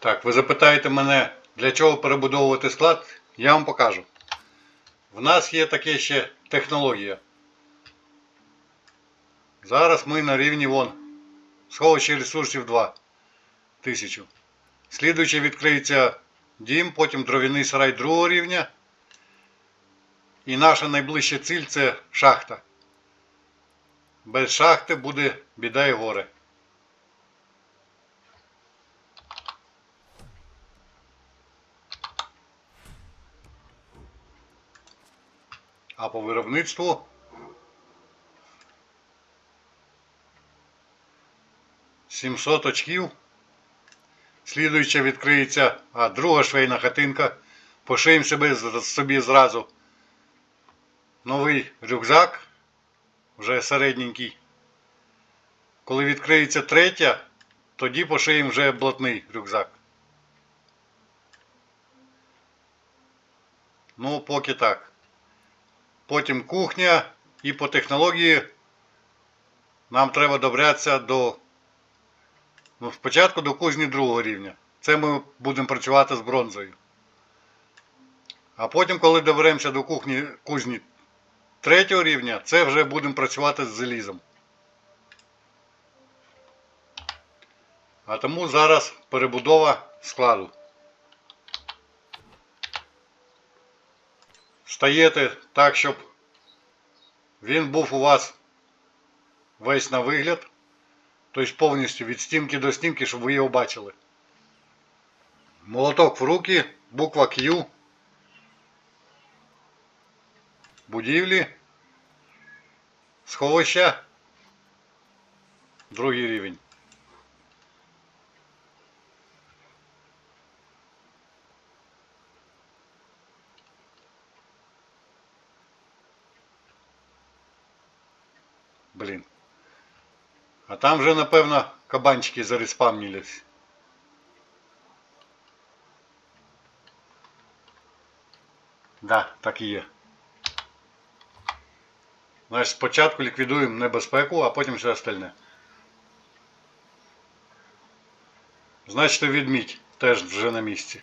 Так, ви запитаєте мене, для чого перебудовувати склад, я вам покажу. В нас є таке ще технологія. Зараз ми на рівні вон. Сховище ресурсів 2 тисячу. Слідуючи відкриється дім, потім дров'яний сарай другого рівня. І наша найближча ціль це шахта. Без шахти буде біда і горе. А по виробництву сімсот очків. Слідуючи відкриється а друга швейна хатинка. Пошиємо себе, собі зразу новий рюкзак, вже середненький. Коли відкриється третя, тоді пошиємо вже блатний рюкзак. Ну, поки так. Потім кухня і по технології нам треба добратися до. Ну, спочатку до кузні другого рівня. Це ми будемо працювати з бронзою. А потім, коли доберемося до кухні, кузні третього рівня, це вже будемо працювати з залізом. А тому зараз перебудова складу. Стаєте так, щоб він був у вас весь на вигляд. Тобто повністю від стінки до стінки, щоб ви його бачили. Молоток в руки, буква Q. Будівлі. Сховища. Другий рівень. Блін. А там вже, напевно, кабанчики зареспавнились. Да, так і є. Значить, спочатку ліквідуємо небезпеку, а потім все остальне. Значить, відмідь теж вже на місці.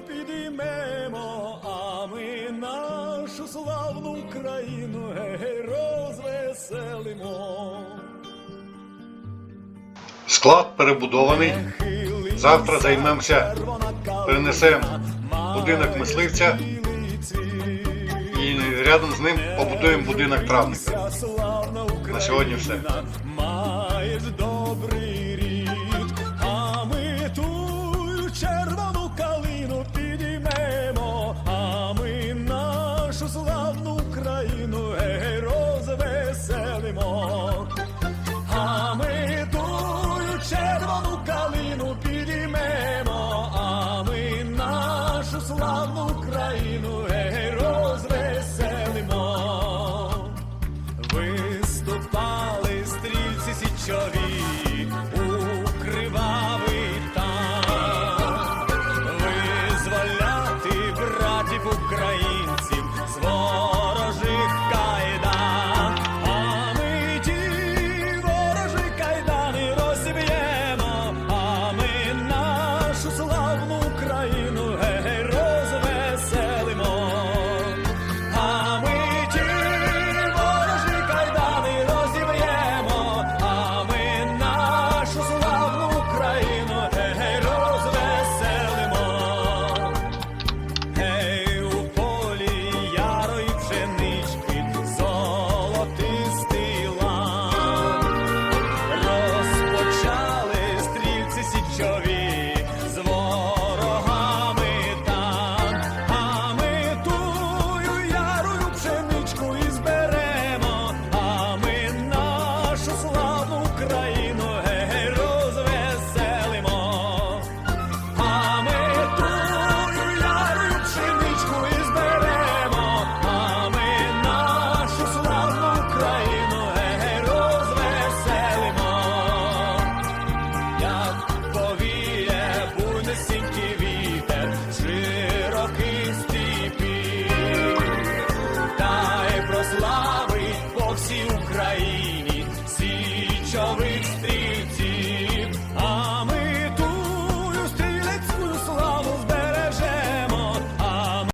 підіймемо, а ми нашу славну Україну гей, розвеселимо. Склад перебудований. Завтра займемося, перенесемо будинок мисливця і рядом з ним побудуємо будинок травника. На сьогодні все. Маєш добрий рід, а ми тую червону Україну гей, розвеселимо. А ми тую червону калину підіймемо, а ми нашу славну Україну гей, розвеселимо. Виступали стрільці січові